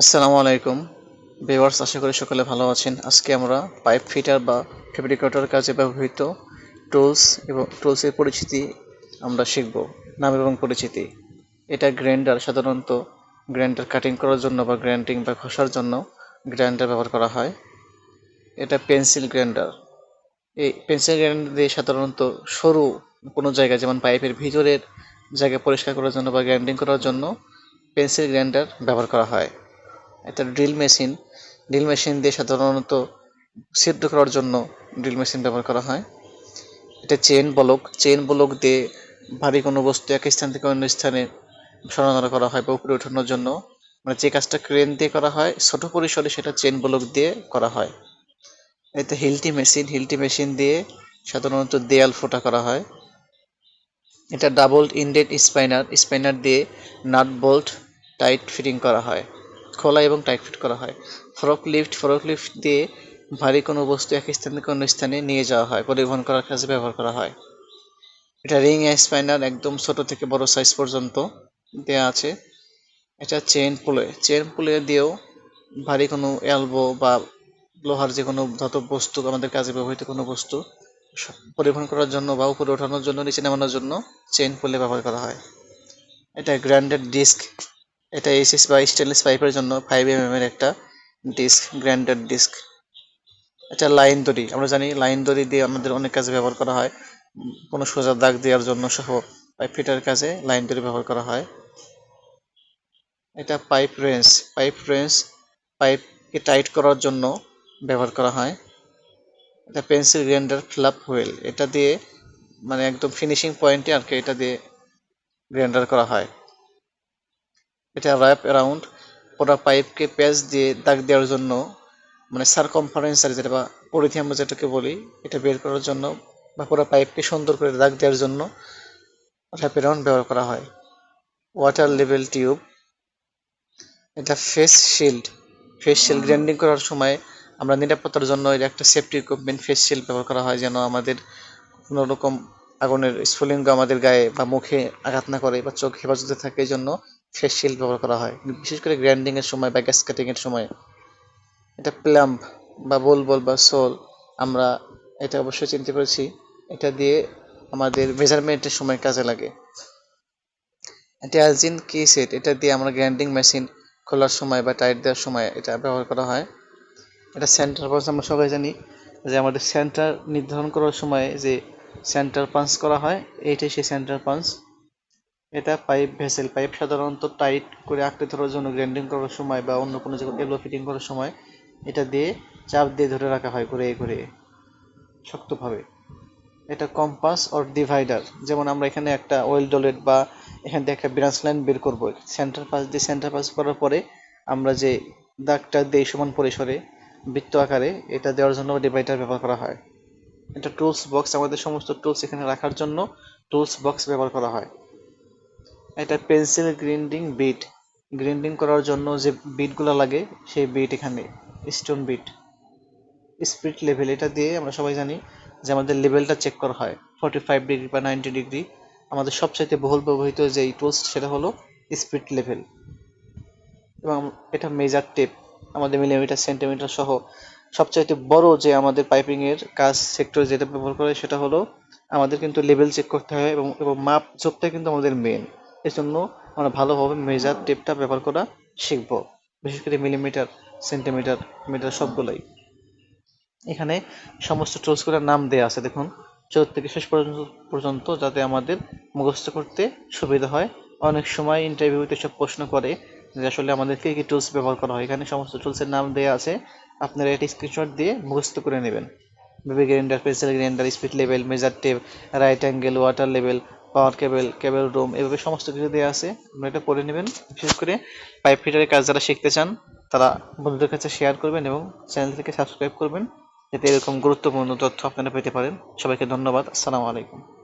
আসসালামু আলাইকুম। ভিউয়ার্স, আশা করি সকলে ভালো আছেন। আজকে আমরা পাইপ ফিটার বা ফেব্রিকেটর কাজে ব্যবহৃত টুলস এবং টুলসের পরিচিতি আমরা শিখব। নাম এবং পরিচিতি। এটা গ্রাইন্ডার, সাধারণত গ্রাইন্ডার কাটিং করার জন্য বা গ্রাইন্ডিং বা ঘষার জন্য গ্রাইন্ডার ব্যবহার করা হয়। এটা পেন্সিল গ্রাইন্ডার। এই পেন্সিল গ্রাইন্ডার দিয়ে সাধারণত সরু কোনো জায়গা যেমন পাইপের ভিতরের জায়গা পরিষ্কার করার জন্য বা গ্রাইন্ডিং করার জন্য পেন্সিল গ্রাইন্ডার ব্যবহার করা হয়। এটা ড্রিল মেশিন ড্রিল মেশিন দিয়ে সাধারণত ছিদ্র করার জন্য ড্রিল মেশিন ব্যবহার করা হয়। এটা চেন বলক চেন বলক দিয়ে ভারী কোনো বস্তু এক স্থান থেকে অন্য স্থানে সরানো করা হয় বা উপরে ওঠানোর জন্য। মানে যে কাজটা ক্রেন দিয়ে করা হয়, ছোট পরিসরে সেটা চেন বলক দিয়ে করা হয়। এতে হিলটি মেশিন হিলটি মেশিন দিয়ে সাধারণত দেয়াল ফোটা করা হয়। এটা ডাবল ইন্ডেড স্পাইনার স্পাইনার দিয়ে নাট বোল্ট টাইট ফিটিং করা হয়। খোলা এবং টাইট ফিট করা হয়। ফ্রক লিফট ফ্রক লিফট দিয়ে ভারী কোনো বস্তু এক স্থান থেকে অন্য স্থানে নিয়ে যাওয়া হয়। পরিবহন করার কাজে ব্যবহার করা হয়। এটা রিং স্পাইনার একদম ছোট থেকে বড় সাইজ পর্যন্ত দেয়া আছে। এটা চেন পুলে চেন পুলে দিয়েও ভারী কোনো এলবো বা লোহার যে কোনো ধাতব বস্তু, আমাদের কাজে ব্যবহৃত কোনো বস্তু পরিবহন করার জন্য বা উপরে ওঠানোর জন্য, নিচে নামানোর জন্য চেন পুলে ব্যবহার করা হয়। এটা গ্র্যান্ডেড ডিস্ক এটা এসএস বা স্টেনলেস পাইপের জন্য ফাইভ এম এর একটা ডিস্ক গ্র্যান্ডেড ডিস্ক এটা লাইন দড়ি, আমরা জানি লাইন দড়ি দিয়ে আমাদের অনেক কাজে ব্যবহার করা হয়। কোনো সোজা দাগ দেওয়ার জন্য সহ পাইপ ফিটার কাজে লাইন দড়ি ব্যবহার করা হয়। এটা পাইপ রেঞ্জ পাইপ রেঞ্জ পাইপকে টাইট করার জন্য ব্যবহার করা হয়। এটা পেন্সিল গ্রাইন্ডার ফ্ল্যাপ হুইল এটা দিয়ে মানে একদম ফিনিশিং পয়েন্টে আর কি এটা দিয়ে গ্রাইন্ডার করা হয়। এটা র্যাপ অ্যারাউন্ড পুরো পাইপকে প্যাচ দিয়ে দাগ দেওয়ার জন্য মানে সারকমফারেন্সার যেটা বা পরিধি আমরা যেটাকে বলি, এটা বের করার জন্য বা পুরো পাইপকে সুন্দর করে দাগ দেওয়ার জন্য র্যাপ অ্যারাউন্ড ব্যবহার করা হয়। ওয়াটার লেভেল টিউব এটা face shield face shield grinding করার সময় আমরা নিরাপত্তার জন্য এটা একটা সেফটি ইকুইপমেন্ট ফেস শিল্ড ব্যবহার করা হয় যেন আমাদের কোনো রকম আগুনের স্ফুলিঙ্গ আমাদের গায়ে বা মুখে আঘাত না করে বা চোখ হেফাজতে থাকে। এই জন্য ফেস শিল্ড ব্যবহার করা হয়। বিশেষ করে গ্রাইন্ডিং এর সময় বা গ্যাস কাটিং এর সময় এটা প্লাম্প বা বলবল বা সোল আমরা এটা অবশ্যই চিনতে পেরেছি। এটা দিয়ে আমাদের মেজারমেন্টের সময় কাজে লাগে। এটা অ্যালজিন কি সেট এটা দিয়ে আমরা গ্রাইন্ডিং মেশিন খোলার সময় বা টাইট দেওয়ার সময় এটা ব্যবহার করা হয়। এটা সেন্টার পাঞ্চ আমরা সবাই জানি যে আমাদের সেন্টার নির্ধারণ করার সময় যে সেন্টার পাঞ্চ করা হয়, এইটাই সেই সেন্টার পাঞ্চ এটা পাইপ, ভেসেল পাইপ সাধারণত টাইট করে আঁকড়ে ধরার জন্য গ্রাইন্ডিং করার সময় বা অন্য কোনো জায়গায় এলো ফিটিং করার সময় এটা দিয়ে চাপ দিয়ে ধরে রাখা হয় ঘুরে ঘুরে শক্তভাবে। এটা কম্পাস অর ডিভাইডার। যেমন আমরা এখানে একটা ওয়েল ডলেট বা এখান থেকে একটা ব্রাঞ্চ লাইন বের করব। সেন্টার পাস দিয়ে সেন্টার পাস করার পরে আমরা যে দাগটা দিই সমান পরিসরে বৃত্ত আকারে, এটা দেওয়ার জন্য ডিভাইডার ব্যবহার করা হয়। এটা টুলস বক্স আমাদের সমস্ত টুলস এখানে রাখার জন্য টুলস বক্স ব্যবহার করা হয়। এটা পেন্সিল গ্রিন্ডিং বিট গ্রিন্ডিং করার জন্য যে বিটগুলো লাগে, সেই বিট এখানে স্টোন বিট স্পিড লেভেল এটা দিয়ে আমরা সবাই জানি যে আমাদের লেভেলটা চেক করা হয়। ফর্টি ফাইভ ডিগ্রি বা নাইনটি ডিগ্রি আমাদের সবচাইতে বহুল ব্যবহৃত যে টুলস সেটা হলো স্পিড লেভেল এবং এটা মেজার টেপ আমাদের মিলিমিটার সেন্টিমিটার সহ সবচাইতে বড় যে আমাদের পাইপিং এর কাজ সেক্টর যেটা ব্যবহার করে সেটা হলো আমাদের কিন্তু লেভেল চেক করতে হয় এবং মাপ জোকটা কিন্তু আমাদের মেন এর জন্য আমরা ভালোভাবে মেজার, টেপটা ব্যবহার করা শিখব, বিশেষ করে মিলিমিটার, সেন্টিমিটার, মিটার সবগুলোই। এখানে সমস্ত টুলসগুলোর নাম দেওয়া আছে, দেখুন। শুরু থেকে শেষ পর্যন্ত পর্যন্ত যাতে আমাদের মুখস্থ করতে সুবিধা হয়। অনেক সময় ইন্টারভিউতে সব প্রশ্ন করে যে আসলে আমাদের কী কী টুলস ব্যবহার করা হয়। এখানে সমস্ত টুলসের নাম দেওয়া আছে। আপনারা এটি স্ক্রিনশট দিয়ে মুখস্থ করে নেবেন। Baby grinder pencil grinder speed level measure tape right angle water level power cable cable room এভাবে সমস্ত কিছু দেওয়া আছে। আপনি এটা পড়ে নেবেন। বিশেষ করে পাইপ ফিটারের কাজ যারা শিখতে চান, তারা বন্ধুদের কাছে শেয়ার করবেন এবং চ্যানেলটিকে সাবস্ক্রাইব করবেন। যাতে এরকম গুরুত্বপূর্ণ তথ্য আপনারা পেতে পারেন। সবাইকে ধন্যবাদ। আসসালামু আলাইকুম।